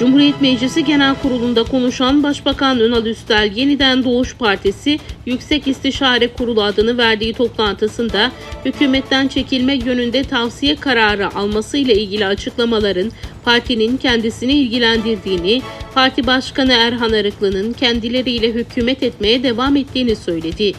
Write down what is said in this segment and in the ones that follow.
Cumhuriyet Meclisi Genel Kurulu'nda konuşan Başbakan Ünal Üstel, Yeniden Doğuş Partisi Yüksek İstişare Kurulu adını verdiği toplantısında hükümetten çekilme yönünde tavsiye kararı alması ile ilgili açıklamaların partinin kendisini ilgilendirdiğini, Parti Başkanı Erhan Arıklı'nın kendileriyle hükümet etmeye devam ettiğini söyledi.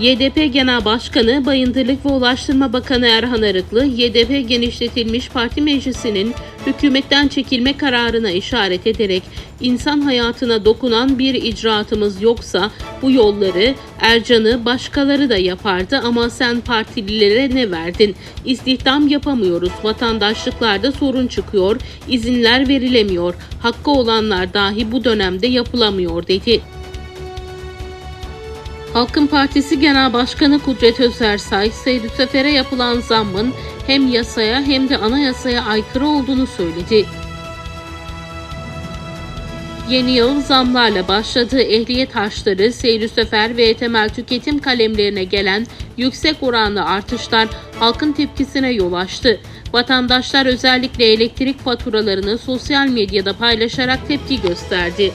YDP Genel Başkanı Bayındırlık ve Ulaştırma Bakanı Erhan Arıklı, YDP genişletilmiş parti meclisinin hükümetten çekilme kararına işaret ederek insan hayatına dokunan bir icraatımız yoksa bu yolları Ercan'ı başkaları da yapardı ama sen partililere ne verdin? İstihdam yapamıyoruz, vatandaşlıklarda sorun çıkıyor, izinler verilemiyor, hakkı olanlar dahi bu dönemde yapılamıyor dedi. Halkın Partisi Genel Başkanı Kudret Özersay, Seyri Sefer'e yapılan zammın hem yasaya hem de anayasaya aykırı olduğunu söyledi. Yeni yıl zamlarla başladı. Ehliyet harçları, seyri sefer ve temel tüketim kalemlerine gelen yüksek oranlı artışlar halkın tepkisine yol açtı. Vatandaşlar özellikle elektrik faturalarını sosyal medyada paylaşarak tepki gösterdi.